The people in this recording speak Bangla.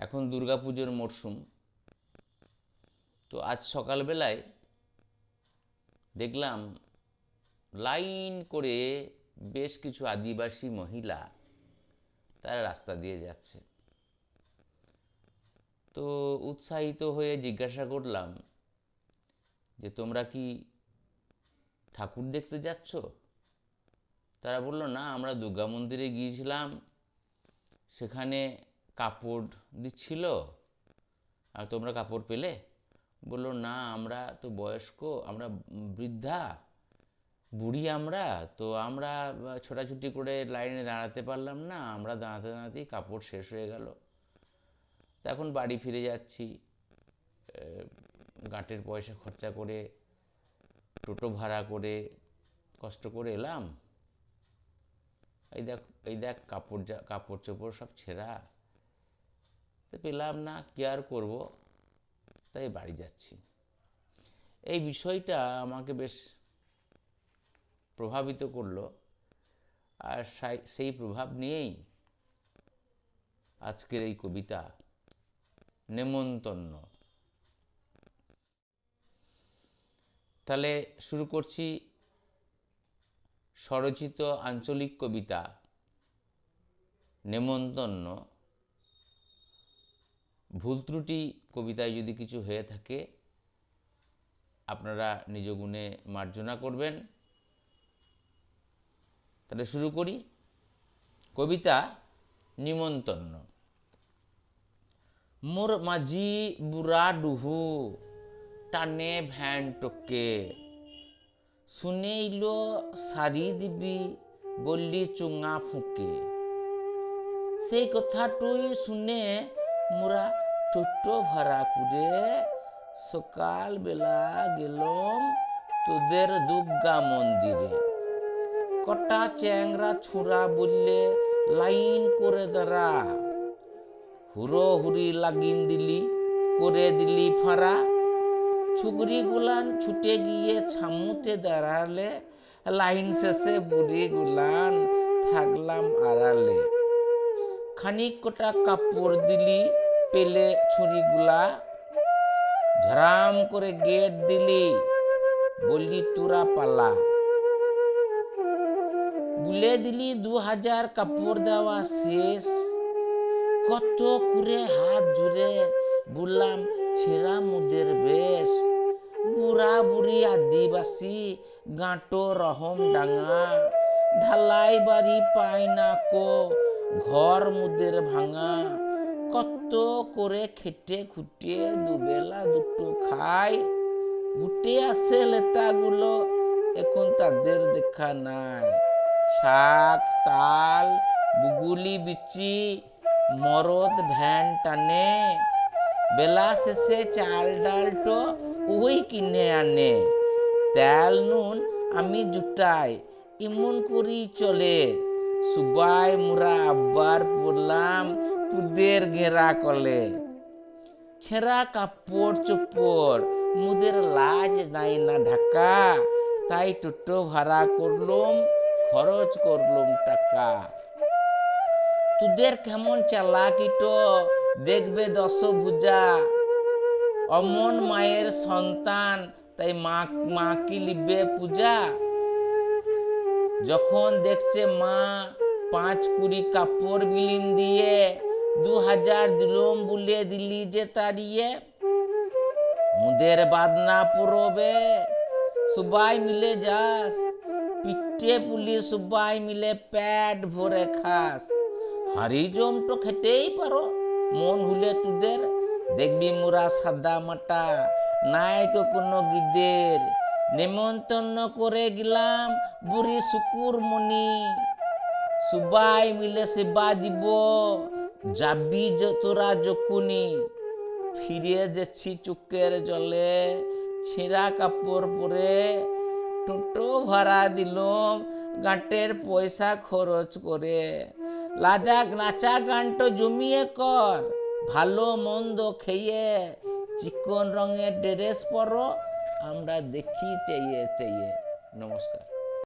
এখন দুর্গাপুজোর মরশুম। তো আজ সকালবেলায় দেখলাম লাইন করে বেশ কিছু আদিবাসী মহিলা তারা রাস্তা দিয়ে যাচ্ছে। তো উৎসাহিত হয়ে জিজ্ঞাসা করলাম যে, তোমরা কি ঠাকুর দেখতে যাচ্ছ? তারা বলল, না, আমরা দুর্গা মন্দিরে গিয়েছিলাম। সেখানে কাপড় দিচ্ছিল, আর তোমরা কাপড় পেলে? বলল, না, আমরা তো বয়স্ক, আমরা বৃদ্ধা, বুড়ি আমরা, তো আমরা ছোটাছুটি করে লাইনে দাঁড়াতে পারলাম না, আমরা দাঁড়াতে দাঁড়াতেই কাপড় শেষ হয়ে গেল। এখন বাড়ি ফিরে যাচ্ছি গাঁটের পয়সা খরচা করে, টোটো ভাড়া করে, কষ্ট করে এলাম। এই দেখ এই দেখ, কাপড় যা, কাপড় চোপড় সব ছেঁড়া। তো পেলাম না, কি আর করব? তাই বাড়ি যাচ্ছি। এই বিষয়টা আমাকে বেশ প্রভাবিত করল। আর সেই প্রভাব নিয়েই আজকের এই কবিতা নেমন্তন্ন। তাহলে শুরু করছি স্বরচিত আঞ্চলিক কবিতা নেমন্তন্ন। ভুল ত্রুটি কবিতায় যদি কিছু হয়ে থাকে, আপনারা নিজ গুণে মার্জনা করবেন। তাহলে শুরু করি। কবিতা নিমন্তন্ন। মোর মাঝি বুড়া ডুহু টানে ভ্যান টোকে, শুনেইল সারি দিবি বললি চুঙা ফুঁকে। সেই কথাটুই শুনে মোরা টোটো ভাড়া করে সকালবেলা গেলাম তোদের দুর্গা মন্দিরে কটা চ্যাংরা ছুরা বললে লাইন করে দাঁড়া হুড়ো হুড়ি লাগিন দিলি করে দিলি ফাঁড়া গুলান ছুটে গিয়ে ছামুতে দাঁড়ালে লাইন শেষে গুলান থাকলাম আড়ালে খানিক কটা কাপড় দিলি পেলে ছুরিগুলা, ঝরাম করে গেট দিলি, বললি, তুরা পালা। বুলে দিলি, দু হাজার কাপড় দেওয়া শেষ। কত করে হাত জুড়ে বললাম, ছেঁড়া মুদের বেশ। বুড়া বুড়ি আদিবাসী, গাঁটো রহম ডাঙা, ঢালাই বাড়ি পায় না কো, ঘর মুদের ভাঙা। কত করে খেটে খুটে দুবেলা দুটো খায়। উঠে আসে লেতাগুলো, এখন তাদের দেখা নাই। শাক, তাল, বুগুলি বিচি, মরদ ভ্যান টানে। বেলা শেষে চাল ডালটো ওই কিনে আনে। তেল, নুন আমি জুটাই এমন করি চলে। সুবাই মুরা আব্বার পড়লাম তুদের গেরা কলে। ছেঁড়া কাপড় চোপড়, মুদের লাজ নাই না ঢাকা। তাই টোটো ভাড়া করলুম, খরচ করলুম টাকা। তুদের কেমন চালাকিটো দেখবে দশ ভুজা অমন মায়ের সন্তান, তাই মা মা কি লিবে পূজা। যখন দেখছে মা পাঁচ কুড়ি কাপড় বিলিন দিয়ে দু হাজার দিলম বুলে দিলি যে তাড়িয়ে মুদের বাদনা পুরবে সবাই মিলে যাস। পিঠে পুলি সবাই মিলে প্যাট ভরে খাস। হারি জম তো খেতেই পারো। মন হলে তোদের। দেখবি মোরা সাদা মাটা। নাই তো কোনো গিদের। নেমন্তন্ন করে গেলাম বুড়ি শুকুর মনি সবাই মিলে সেবা দিব। যাবি তোরা যকুনি ফিরে যাচ্ছি চুকের জলে ছেঁড়া কাপড় পরে টোটো ভাড়া দিলাম গাঁটের পয়সা খরচ করে। লাজা নাচা গানটো জমিয়ে কর, ভালো মন্দ খেয়ে চিকন রঙের ড্রেস পরো, আমরা দেখি চেয়ে চেয়ে। নমস্কার।